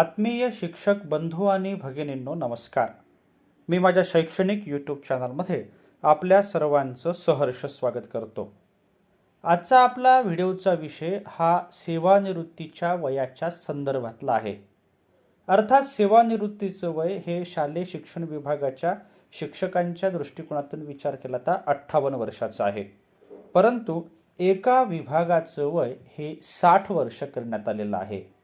आत्मीय शिक्षक बंधू आणि भगिनींनो नमस्कार. मी माझ्या शैक्षणिक यूट्यूब चॅनलमध्ये आपल्या सर्वांचं सहर्ष स्वागत करतो. आजचा आपला व्हिडिओचा विषय हा सेवानिवृत्तीच्या वयाच्या संदर्भातला आहे. अर्थात सेवानिवृत्तीचं वय हे शालेय शिक्षण विभागाच्या शिक्षकांच्या दृष्टिकोनातून विचार केला तर अठ्ठावन्न वर्षाचं आहे. परंतु एका विभागाचं वय हे साठ वर्ष करण्यात आलेलं आहे.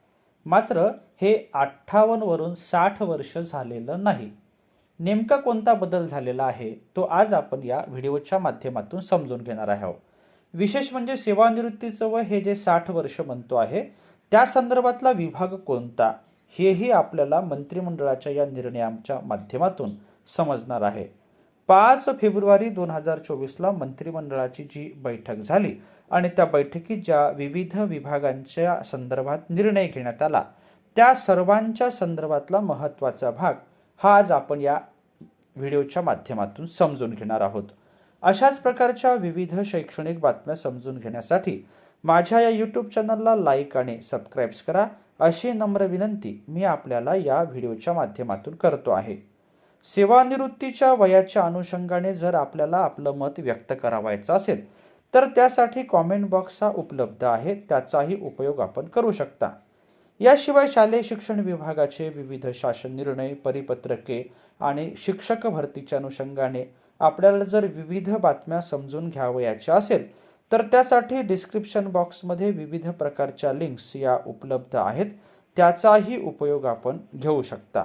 मात्र हे अठ्ठावन्नवरून साठ वर्ष झालेलं नाही. नेमका कोणता बदल झालेला आहे तो आज आपण या व्हिडिओच्या माध्यमातून समजून घेणार आहोत. विशेष म्हणजे सेवानिवृत्तीचं व हे जे साठ वर्ष म्हणतो आहे त्या संदर्भातला विभाग कोणता हेही आपल्याला मंत्रिमंडळाच्या या निर्णयाच्या माध्यमातून समजणार आहे. पाच फेब्रुवारी दोन हजार चोवीसला मंत्रिमंडळाची जी बैठक झाली आणि त्या बैठकीत ज्या विविध विभागांच्या संदर्भात निर्णय घेण्यात आला त्या सर्वांच्या संदर्भातला महत्त्वाचा भाग हा आज आपण या व्हिडिओच्या माध्यमातून समजून घेणार आहोत. अशाच प्रकारच्या विविध शैक्षणिक बातम्या समजून घेण्यासाठी माझ्या या यूट्यूब चॅनलला लाईक आणि सबस्क्राईब्स करा. अशी नम्र विनंती मी आपल्याला या व्हिडिओच्या माध्यमातून करतो आहे. सेवानिवृत्तीच्या वयाच्या अनुषंगाने जर आपल्याला आपलं मत व्यक्त करावायचं असेल तर त्यासाठी कॉमेंट बॉक्स हा उपलब्ध आहे. त्याचाही उपयोग आपण करू शकता. याशिवाय शालेय शिक्षण विभागाचे विविध शासन निर्णय परिपत्रके आणि शिक्षक भरतीच्या अनुषंगाने आपल्याला जर विविध बातम्या समजून घ्यावयाच्या असेल तर त्यासाठी डिस्क्रिप्शन बॉक्समध्ये विविध प्रकारच्या लिंक्स या उपलब्ध आहेत. त्याचाही उपयोग आपण घेऊ शकता.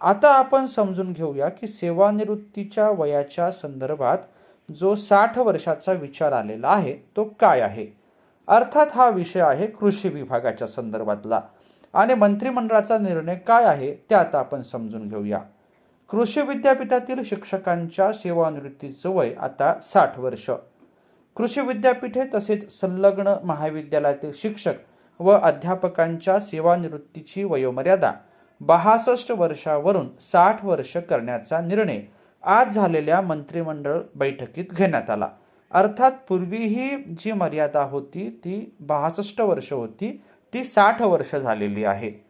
आता आपण समजून घेऊया की सेवानिवृत्तीच्या वयाच्या संदर्भात जो साठ वर्षाचा विचार आलेला आहे तो काय आहे? अर्थात हा विषय आहे कृषी विभागाच्या संदर्भातला. आणि मंत्रिमंडळाचा निर्णय काय आहे ते आता आपण समजून घेऊया. कृषी विद्यापीठातील शिक्षकांच्या सेवानिवृत्तीचं वय आता साठ वर्ष. कृषी विद्यापीठे तसेच संलग्न महाविद्यालयातील शिक्षक व अध्यापकांच्या सेवानिवृत्तीची वयोमर्यादा बहासष्ट वर्षावरून साठ वर्ष करण्याचा निर्णय आज झालेल्या मंत्रिमंडळ बैठकीत घेण्यात आला. अर्थात पूर्वीही जी मर्यादा होती ती बहासष्ट वर्ष होती ती साठ वर्ष झालेली आहे.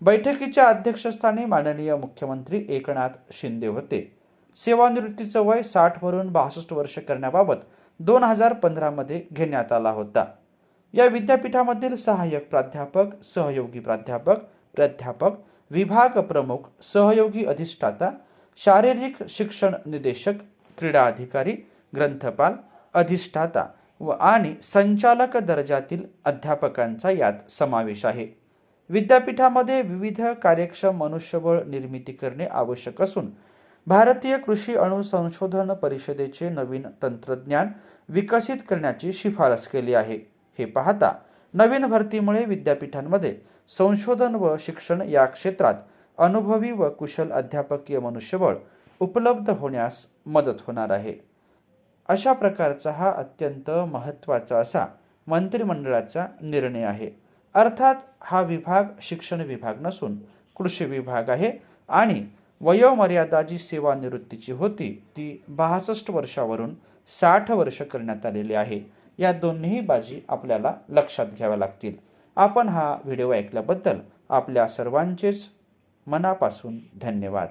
बैठकीच्या अध्यक्षस्थानी माननीय मुख्यमंत्री एकनाथ शिंदे होते. सेवानिवृत्तीचं वय साठवरून बहासष्ट बासष्ट वर्ष करण्याबाबत दोन हजार पंधरामध्ये घेण्यात आला होता. या विद्यापीठामधील सहाय्यक प्राध्यापक सहयोगी प्राध्यापक प्राध्यापक विभाग प्रमुख सहयोगी अधिष्ठाता शारीरिक शिक्षण निदेशक क्रीडा अधिकारी ग्रंथपाल अधिष्ठाता व आणि संचालक दर्जातील अध्यापकांचा यात समावेश आहे. विद्यापीठामध्ये विविध कार्यक्षम मनुष्यबळ निर्मिती करणे आवश्यक असून भारतीय कृषी अणुसंशोधन परिषदेचे नवीन तंत्रज्ञान विकसित करण्याची शिफारस केली आहे. हे पाहता नवीन भरतीमुळे विद्यापीठांमध्ये संशोधन व शिक्षण या क्षेत्रात अनुभवी व कुशल अध्यापकीय मनुष्यबळ उपलब्ध होण्यास मदत होणार आहे. अशा प्रकारचा हा अत्यंत महत्त्वाचा असा मंत्रिमंडळाचा निर्णय आहे. अर्थात हा विभाग शिक्षण विभाग नसून कृषी विभाग आहे आणि वयोमर्यादा जी सेवानिवृत्तीची होती ती बासष्ट वर्षावरून साठ वर्ष करण्यात आलेली आहे. या दोन्ही बाजी आपल्याला लक्षात घ्याव्या लागतील. आपण हा व्हिडिओ ऐकल्याबद्दल आपल्या सर्वांचेच मनापासून धन्यवाद.